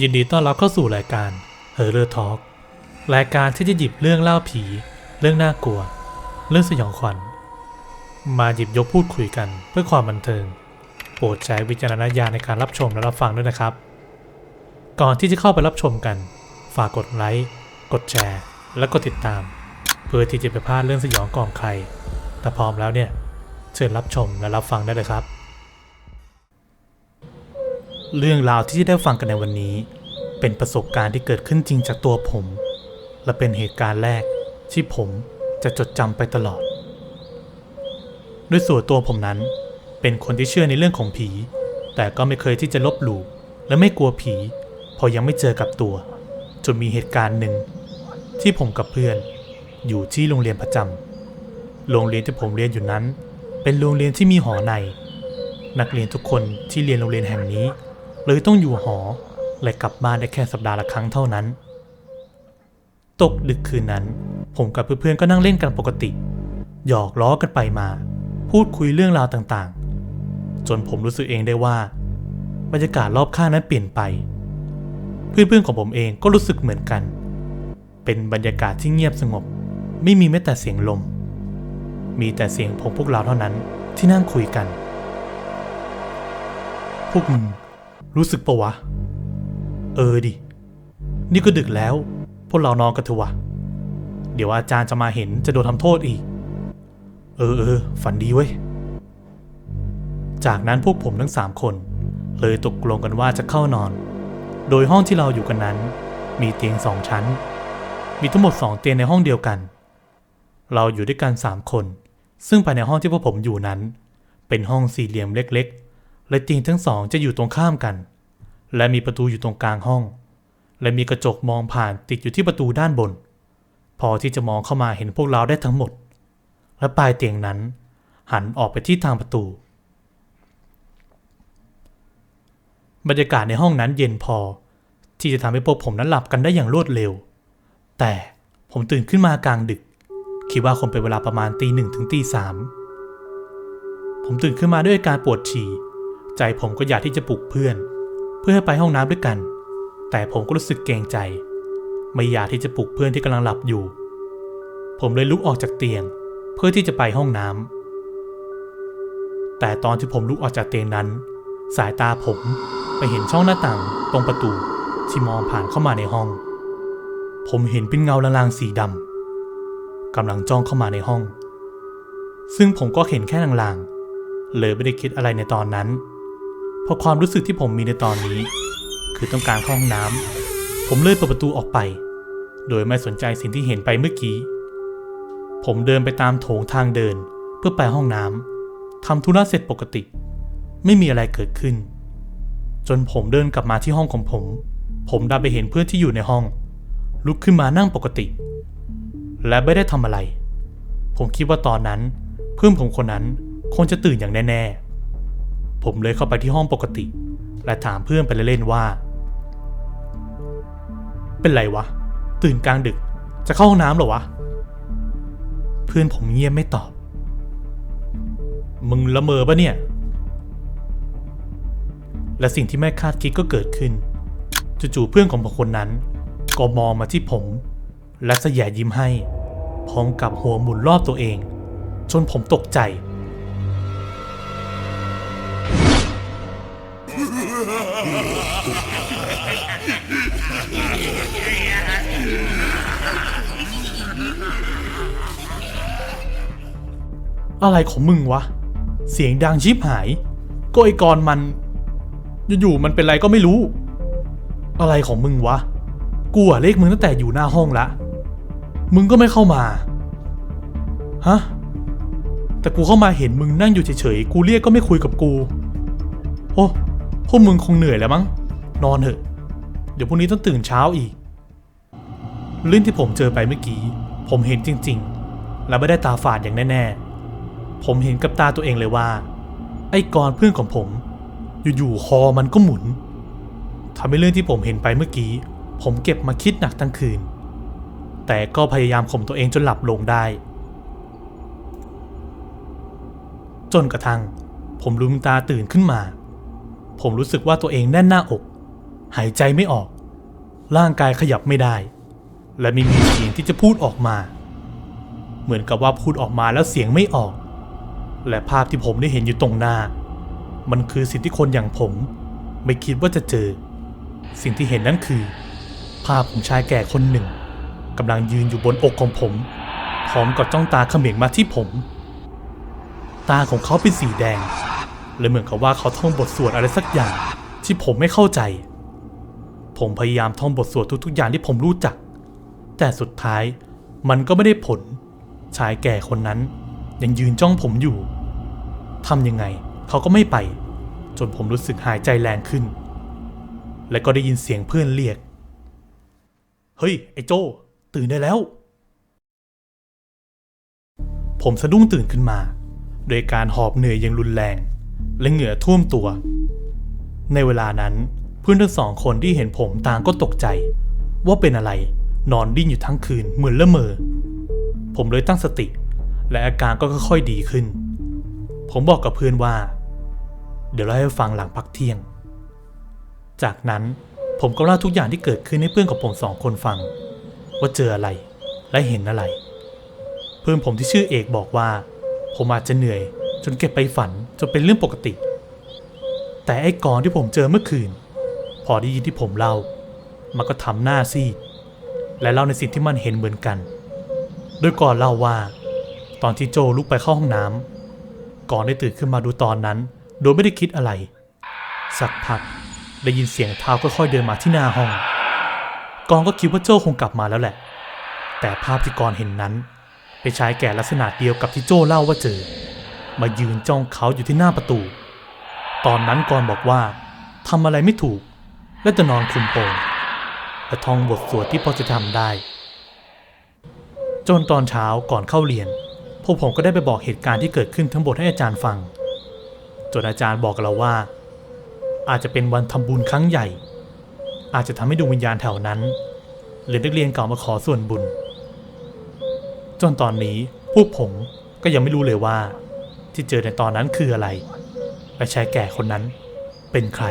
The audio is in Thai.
ยินดีต้อนรับเข้าสู่รายการ Horror Talk รายการที่จะหยิบเรื่องเล่าผี เรื่องน่ากลัว เรื่องสยองขวัญ มาหยิบยกพูดคุยกันเพื่อความบันเทิง โปรดใช้วิจารณญาณในการรับชมและรับฟังด้วยนะครับ ก่อนที่จะเข้าไปรับชมกัน ฝากกดไลค์กดแชร์ และกดติดตาม เพื่อที่จะไปพลาดเรื่องสยองก่อนใคร แต่พร้อมแล้วเนี่ยเชิญรับชมและรับฟังได้เลยครับ เรื่องราวที่จะได้ฟังกันในวันนี้ เป็นประสบการณ์ที่เกิดขึ้นจริงจากตัวผม และเป็นเหตุการณ์แรกที่ผมจะจดจำไปตลอด ด้วยส่วนตัวผมนั้น เป็นคนที่เชื่อในเรื่องของผี แต่ก็ไม่เคยที่จะลบหลู่และไม่กลัวผี พอยังไม่เจอกับตัว จนมีเหตุการณ์หนึ่ง ที่ผมกับเพื่อนอยู่ที่โรงเรียนประจำโรงเรียนที่ผมเรียนอยู่นั้น เป็นโรงเรียนที่มีหอใน นักเรียนทุกคนที่เรียนโรงเรียนแห่งนี้ เลยต้องอยู่หอและกลับบ้านได้แค่สัปดาห์ละครั้งเท่านั้น ตกดึกคืนนั้น ผมกับเพื่อนๆก็นั่งเล่นกันปกติ หยอกล้อกันไปมา พูดคุยเรื่องราวต่างๆ จนผมรู้สึกเองได้ว่าบรรยากาศรอบข้างนั้นเปลี่ยนไป เพื่อนๆของผมเองก็รู้สึกเหมือนกัน เป็นบรรยากาศที่เงียบสงบ ไม่มีแม้แต่เสียงลม มีแต่เสียงผมพวกเราเท่านั้นที่นั่งคุยกัน พวกมึง รู้สึกปะวะ เออดิ นี่ก็ดึกแล้ว พวกเรานอนกันเถอะวะ เดี๋ยวอาจารย์จะมาเห็นจะโดนทำโทษอีก เออเออฝันดีเว้ย จากนั้นพวกผมทั้งสามคน เลยตกลงกันว่าจะเข้านอน โดยห้องที่เราอยู่กันนั้น มีเตียงสองชั้น มีทั้งหมดสองเตียงในห้องเดียวกัน เราอยู่ด้วยกันสามคน ซึ่งภายในห้องที่พวกผมอยู่นั้น เป็นห้องสี่เหลี่ยมเล็กๆ และเตียงทั้งสองจะอยู่ตรงข้ามกัน และมีประตูอยู่ตรงกลางห้อง และมีกระจกมองผ่านติดอยู่ที่ประตูด้านบน พอที่จะมองเข้ามาเห็นพวกเราได้ทั้งหมด และปลายเตียงนั้น หันออกไปที่ทางประตู บรรยากาศในห้องนั้นเย็นพอ ที่จะทำให้พวกผมนั้นหลับกันได้อย่างรวดเร็ว แต่ผมตื่นขึ้นมากลางดึก คิดว่าคงเป็นเวลาประมาณตีหนึ่งถึงตีสามผมตื่นขึ้นมาด้วยอาการปวดฉี่ ใจผมก็อยากที่จะปลุกเพื่อน เพื่อให้ไปห้องน้ำด้วยกัน แต่ผมก็รู้สึกเกรงใจ ไม่อยากที่จะปลุกเพื่อนที่กำลังหลับอยู่ ผมเลยลุกออกจากเตียง เพื่อที่จะไปห้องน้ำแต่ตอนที่ผมลุกออกจากเตียงนั้น สายตาผมไปเห็นช่องหน้าต่างตรงประตูที่มองผ่านเข้ามาในห้อง ผมเห็นเป็นเงาลางๆสีดำกำลังจ้องเข้ามาในห้อง ซึ่งผมก็เห็นแค่ลางๆเลยไม่ได้คิดอะไรในตอนนั้น เพราะความรู้สึกที่ผมมีในตอนนี้ คือต้องการเข้าห้องน้ำผมเลยเปิดประตูออกไป โดยไม่สนใจสิ่งที่เห็นไปเมื่อกี้ ผมเดินไปตามโถงทางเดินเพื่อไปห้องน้ำทำธุระเสร็จปกติ ไม่มีอะไรเกิดขึ้น จนผมเดินกลับมาที่ห้องของผม ผมดันไปเห็นเพื่อนที่อยู่ในห้อง ลุกขึ้นมานั่งปกติ และไม่ได้ทำอะไร ผมคิดว่าตอนนั้น เพื่อนผมคนนั้นคงจะตื่นอย่างแน่ๆ ผมเลยเข้าไปที่ห้องปกติ และถามเพื่อนไปเล่นๆว่า เป็นไรวะ ตื่นกลางดึกจะเข้าห้องน้ำเหรอวะ เพื่อนผมเงียบไม่ตอบ มึงละเมอปะเนี่ย และสิ่งที่ไม่คาดคิดก็เกิดขึ้นจู่ๆเพื่อนของผมคนนั้น ก็มองมาที่ผม และสยยิ้มให้ พร้อมกับหัวหมุนรอบตัวเอง จนผมตกใจ อะไรของมึงวะ เสียงดังชิบหาย ก็ไอกรมัน อยู่ๆมันเป็นไรก็ไม่รู้ อะไรของมึงวะ กูอะเลขมึงตั้งแต่อยู่หน้าห้องละ มึงก็ไม่เข้ามา ฮะ แต่กูเข้ามาเห็นมึงนั่งอยู่เฉยๆ กูเรียกก็ไม่คุยกับกู โอ้ พวกมึงคงเหนื่อยแล้วมั้ง นอนเถอะ เดี๋ยวพรุ่งนี้ต้องตื่นเช้าอีก เรื่องที่ผมเจอไปเมื่อกี้ ผมเห็นจริงๆ และไม่ได้ตาฝาดอย่างแน่ๆ ผมเห็นกับตาตัวเองเลยว่า ไอ้กรเพื่อนของผม อยู่ๆคอมันก็หมุนทำให้เรื่องที่ผมเห็นไปเมื่อกี้ ผมเก็บมาคิดหนักทั้งคืน แต่ก็พยายามข่มตัวเองจนหลับลงได้ จนกระทั่ง ผมลืมตาตื่นขึ้นมา ผมรู้สึกว่าตัวเองแน่นหน้าอก หายใจไม่ออก ร่างกายขยับไม่ได้ และไม่มีเสียงที่จะพูดออกมา เหมือนกับว่าพูดออกมาแล้วเสียงไม่ออก และภาพที่ผมได้เห็นอยู่ตรงหน้า มันคือสิ่งที่คนอย่างผม ไม่คิดว่าจะเจอ สิ่งที่เห็นนั้นคือ ภาพของชายแก่คนหนึ่งกำลังยืนอยู่บนอกของผม พร้อมกับจ้องตาเขม็งมาที่ผม ตาของเขาเป็นสีแดง และเหมือนกับว่าเขาท่องบทสวดอะไรสักอย่างที่ผมไม่เข้าใจ ผมพยายามท่องบทสวดทุกๆอย่างที่ผมรู้จัก แต่สุดท้ายมันก็ไม่ได้ผล ชายแก่คนนั้น ยังยืนจ้องผมอยู่ทำยังไงเขาก็ไม่ไป จนผมรู้สึกหายใจแรงขึ้น และก็ได้ยินเสียงเพื่อนเรียก เฮ้ย ไอ้โจ ตื่นได้แล้ว ผมสะดุ้งตื่นขึ้นมา โดยการหอบเหนื่อยอย่างรุนแรง และเหงื่อท่วมตัว ในเวลานั้น พื่อนทั้งสองคนที่เห็นผมต่างก็ตกใจ ว่าเป็นอะไร นอนดิ้นอยู่ทั้งคืนเหมือนละเมอ ผมเลยตั้งสติ และอาการก็ค่อยๆดีขึ้น ผมบอกกับเพื่อนว่า เดี๋ยวเล่าให้ฟังหลังพักเที่ยง จากนั้นผมก็เล่าทุกอย่างที่เกิดขึ้นให้เพื่อนของผมสองคนฟัง ว่าเจออะไรและเห็นอะไร เพื่อนผมที่ชื่อเอกบอกว่า ผมอาจจะเหนื่อย จนเก็บไปฝันจนเป็นเรื่องปกติ แต่ไอ้กรที่ผมเจอเมื่อคืน พอได้ยินที่ผมเล่า มันก็ทำหน้าซีดและเล่าในสิ่งที่มันเห็นเหมือนกัน โดยก่อนเล่าว่า ตอนที่โจลุกไปเข้าห้องน้ำก่อนได้ตื่นขึ้นมาดูตอนนั้น โดยไม่ได้คิดอะไร สักพักได้ยินเสียงเท้าค่อยๆเดินมาที่หน้าห้อง กองก็คิดว่าโจคงกลับมาแล้วแหละ แต่ภาพที่กรเห็นนั้น เป็นชายแก่ลักษณะเดียวกับที่โจเล่าว่าเจอ มายืนจ้องเขาอยู่ที่หน้าประตู ตอนนั้นกรบอกว่าทำอะไรไม่ถูก และจะนอนคลุมโปงและท่องบทสวดที่พอจะทำได้ จนตอนเช้าก่อนเข้าเรียน พวกผมก็ได้ไปบอกเหตุการณ์ที่เกิดขึ้นทั้งหมดให้อาจารย์ฟัง จนอาจารย์บอกเราว่า อาจจะเป็นวันทำบุญครั้งใหญ่ อาจจะทำให้ดวงวิญญาณแถวนั้น หรือนักเรียนเก่ามาขอส่วนบุญ จนตอนนี้พวกผมก็ยังไม่รู้เลยว่า ที่เจอในตอนนั้นคืออะไรและชายแก่คนนั้นเป็นใคร